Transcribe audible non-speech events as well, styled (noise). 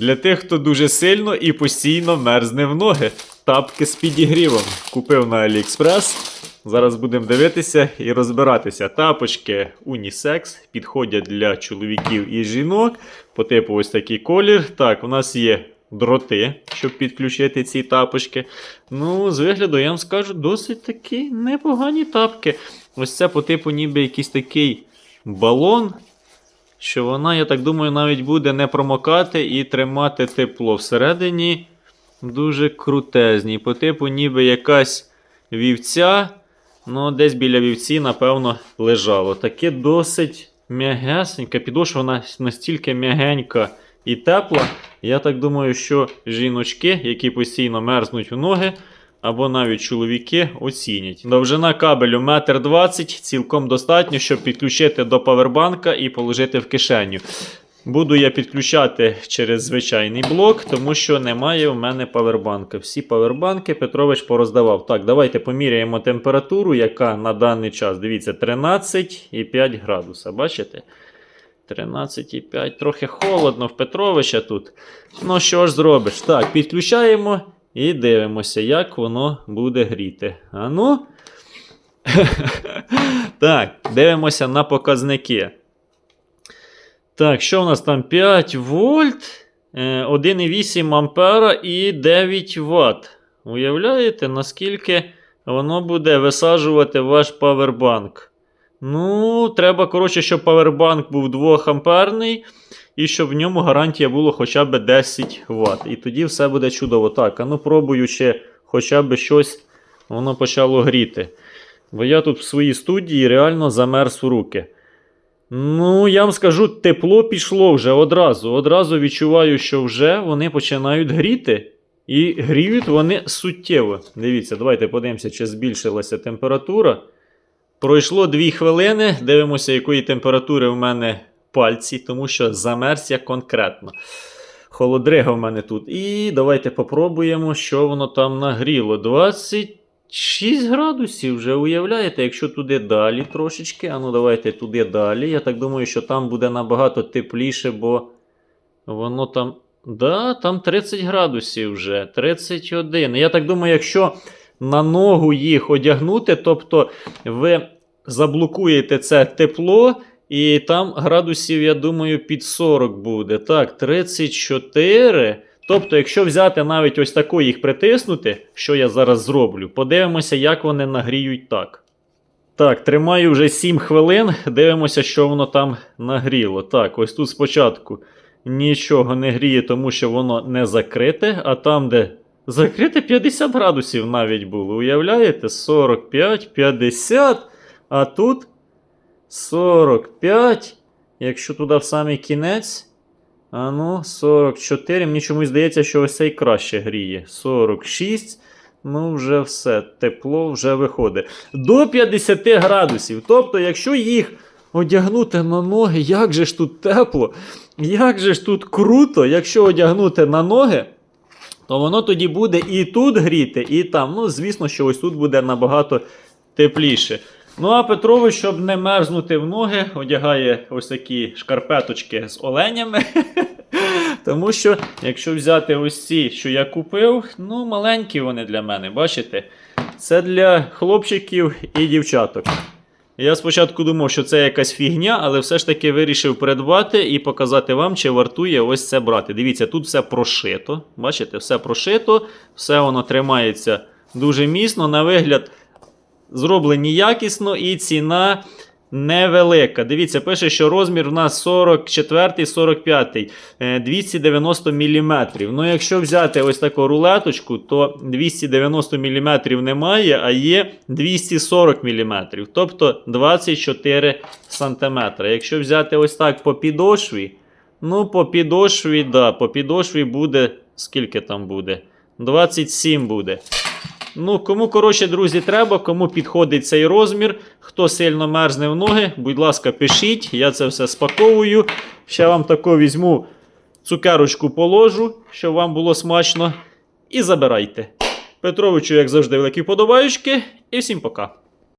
Для тих, хто дуже сильно і постійно мерзне в ноги. Тапки з підігрівом. Купив на AliExpress. Зараз будемо дивитися і розбиратися. Тапочки унісекс підходять для чоловіків і жінок. По типу ось такий колір. Так, у нас є дроти, щоб підключити ці тапочки. Ну, з вигляду, я вам скажу, досить такі непогані тапки. Ось це по типу, ніби якийсь такий балон. Що вона, я так думаю, навіть буде не промокати і тримати тепло. Всередині дуже крутезні. По типу, ніби якась вівця. Ну, десь біля вівці, напевно, лежало. Таке досить м'ягесеньке. Підошва вона настільки м'ягенька і тепла. Я так думаю, що жіночки, які постійно мерзнуть у ноги, або навіть чоловіки оцінять. Довжина кабелю 1,20 м цілком достатньо, щоб підключити до павербанка і положити в кишеню. Буду я підключати через звичайний блок, тому що немає в мене павербанка. Всі павербанки Петрович пороздавав. Так, давайте поміряємо температуру, яка на даний час. Дивіться, 13,5 градуса. Бачите? 13,5. Трохи холодно в Петровича тут. Ну що ж зробиш? Так, підключаємо і дивимося, як воно буде гріти. А ну. (laughs) так, дивимося на показники. Так, що в нас там? 5 вольт, е, 1,8 ампера і 9 Вт. Уявляєте, наскільки воно буде висаджувати ваш павербанк? Ну, треба, коротше, щоб павербанк був 2 амперний, і щоб в ньому гарантія було хоча б 10 Вт. І тоді все буде чудово. Так, а ну пробую ще хоча б щось воно почало гріти. Бо я тут в своїй студії реально замерз в руки. Ну, я вам скажу, тепло пішло вже одразу. Одразу відчуваю, що вже вони починають гріти. І гріють вони суттєво. Дивіться, давайте подивимося, чи збільшилася температура. Пройшло 2 хвилини. Дивимося, якої температури в мене пальці, тому що замерз я конкретно. Холодрига в мене тут. І давайте попробуємо, що воно там нагріло. 26 градусів вже уявляєте, якщо туди далі трошечки. А ну давайте туди далі. Я так думаю, що там буде набагато тепліше, бо воно там. Да, там 30 градусів вже, 31. Я так думаю, якщо на ногу їх одягнути, тобто ви заблокуєте це тепло, і там градусів, я думаю, під 40 буде. Так, 34. Тобто, якщо взяти навіть ось тако їх притиснути, що я зараз зроблю, подивимося, як вони нагріють так. Так, тримаю вже 7 хвилин, дивимося, що воно там нагріло. Так, ось тут спочатку нічого не гріє, тому що воно не закрите, а там, де закрите 50 градусів навіть було. Уявляєте? 45, 50, а тут 45. Якщо туди в самий кінець. А ну, 44. Мені чомусь здається, що ось цей краще гріє. 46. Ну, вже все. Тепло вже виходить. До 50 градусів. Тобто, якщо їх одягнути на ноги, як же ж тут тепло, як же ж тут круто, якщо одягнути на ноги, то воно тоді буде і тут гріти, і там. Ну, звісно, що ось тут буде набагато тепліше. Ну, а Петрович, щоб не мерзнути в ноги, одягає ось такі шкарпеточки з оленями. (laughs) Тому що, якщо взяти ось ці, що я купив, ну, маленькі вони для мене, бачите? Це для хлопчиків і дівчаток. Я спочатку думав, що це якась фігня, але все ж таки вирішив придбати і показати вам, чи вартує ось це брати. Дивіться, тут все прошито. Бачите, все прошито, все воно тримається дуже міцно. На вигляд, зроблені якісно і ціна невелика. Дивіться, пише, що розмір в нас 44-45, 290 мм. Ну, якщо взяти ось таку рулеточку, то 290 мм немає, а є 240 мм, тобто 24 см. Якщо взяти ось так по підошві, ну, по підошві, да, по підошві буде, скільки там буде? 27 буде. Ну, кому, коротше, друзі, треба, кому підходить цей розмір, хто сильно мерзне в ноги, будь ласка, пишіть, я це все спаковую. Ще вам тако візьму цукерочку положу, щоб вам було смачно. І забирайте. Петровичу, як завжди, великі вподобаючки. І всім пока.